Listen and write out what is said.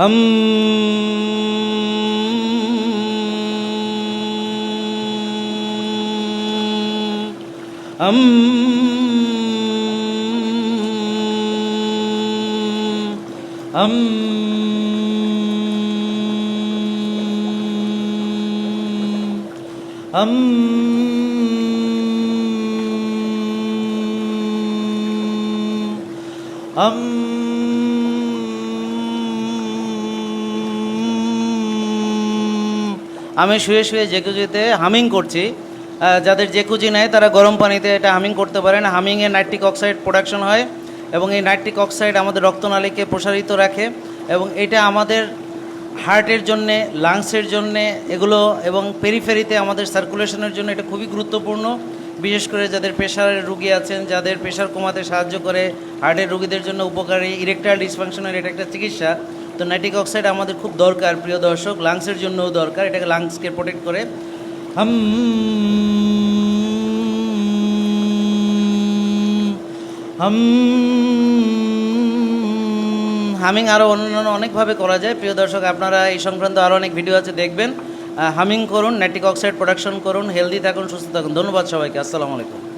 হম হম হম হম আমি শুয়ে শুয়ে জেকুজিতে হামিং করছি। যাদের জেকুজি নেয় তারা গরম পানিতে এটা হামিং করতে পারেন। হামিংয়ে নাইট্রিক অক্সাইড প্রোডাকশন হয় এবং এই নাইট্রিক অক্সাইড আমাদের রক্তনালীকে প্রসারিত রাখে এবং এটা আমাদের হার্টের জন্যে, লাংসের জন্যে এগুলো এবং পেরিফেরিতে আমাদের সার্কুলেশনের জন্য এটা খুবই গুরুত্বপূর্ণ। বিশেষ করে যাদের প্রেশারের রুগী আছেন, যাদের প্রেশার কমাতে সাহায্য করে, হার্টের রুগীদের জন্য উপকারী, ইরেকটাইল ডিসফাংশনের এটা একটা চিকিৎসা। তো নাইট্রিক অক্সাইড আমাদের খুব দরকার, প্রিয় দর্শক। লাংসের জন্যও দরকার, এটাকে লাংসকে প্রোটেক্ট করে। হাম হাম, হামিং আরও অন্যান্য অনেকভাবে করা যায়। প্রিয় দর্শক, আপনারা এই সংক্রান্ত আরও অনেক ভিডিও আছে, দেখবেন। হামিং করুন, নাইট্রিক অক্সাইড প্রোডাকশন করুন হেলদি থাকুন, সুস্থ থাকুন। ধন্যবাদ সবাইকে, আসসালামু আলাইকুম।